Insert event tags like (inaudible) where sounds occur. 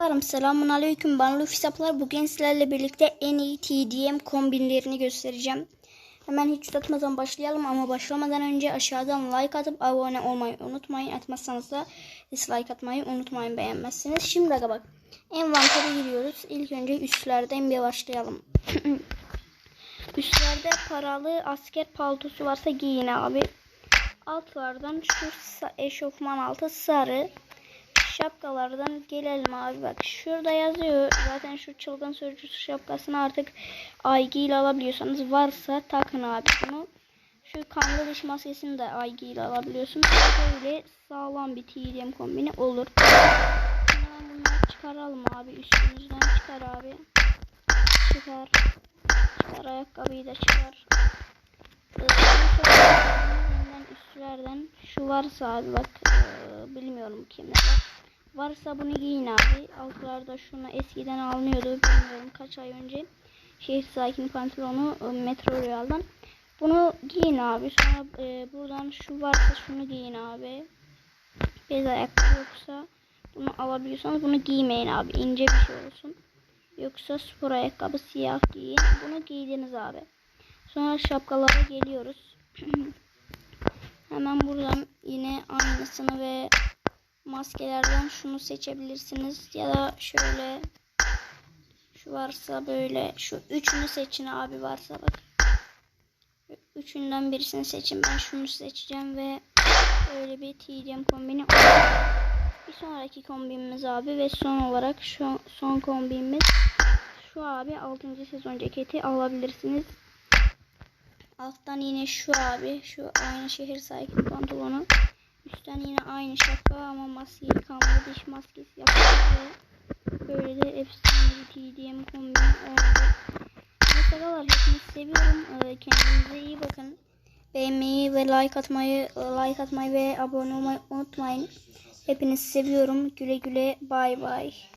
Merhaba, Selamun Aleyküm. Ben Luffy Saplar. Bugün sizlerle birlikte en iyi TDM kombinlerini göstereceğim. Hemen hiç uzatmadan başlayalım ama başlamadan önce aşağıdan like atıp abone olmayı unutmayın. Atmazsanız da dislike atmayı unutmayın beğenmezseniz. Şimdi aga bak. Envantere giriyoruz. İlk önce üstlerden bir başlayalım. (clears throat) Üstlerde paralı asker paltosu varsa giyin abi. Altlardan şu eşofman altı sarı şapkalardan gelelim abi. Bak şurada yazıyor. Zaten şu çılgın sözcüsü şapkasını artık IG ile alabiliyorsanız varsa takın abi bunu şu kanlı diş maskesini de IG ile alabiliyorsunuz. Böyle sağlam bir TDM kombini olur. Bunları çıkaralım abi. Üstümüzden çıkar abi. Çıkar. Çıkar ayakkabıyı da çıkar. Üstlerden şu varsa abi bak bilmiyorum kimde var Varsa bunu giyin abi. Altlarda şunu eskiden alınıyordu. Bilmiyorum kaç ay önce. Şehir sakin pantolonu e, Metro Royal'dan. Bunu giyin abi. Sonra e, buradan şu varsa şunu giyin abi. Bez ayakkabı yoksa bunu alabiliyorsanız bunu giymeyin abi. İnce bir şey olsun. Yoksa spor ayakkabı siyah giyin. Bunu giydiniz abi. Sonra şapkalara geliyoruz. (clears throat) Hemen buradan yine aynısını ve maskelerden şunu seçebilirsiniz ya da şöyle şu varsa böyle şu üçünü seçin abi varsa bak üçünden birisini seçin ben şunu seçeceğim ve böyle bir TDM kombini bir sonraki kombinimiz abi ve son olarak şu son kombinimiz şu abi 6. sezon ceketi alabilirsiniz alttan yine şu abi şu aynı şehir sahibi pantolonu Üstten yine aynı şapka ama maskeyi kanlı diş maskesi yaptık ve böyle de efsane bir TDM kombin oldu. Arkadaşlar hepinizi seviyorum. Ee, Kendinize iyi bakın. Beğenmeyi ve like atmayı like atmayı ve abone olmayı unutmayın. Hepinizi seviyorum. Güle güle. Bay bay.